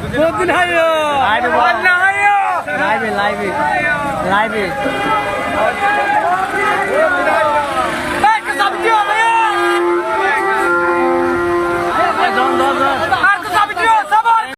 প্রতিদিন হাইও লাইভে লাইভে লাইভে লাইভে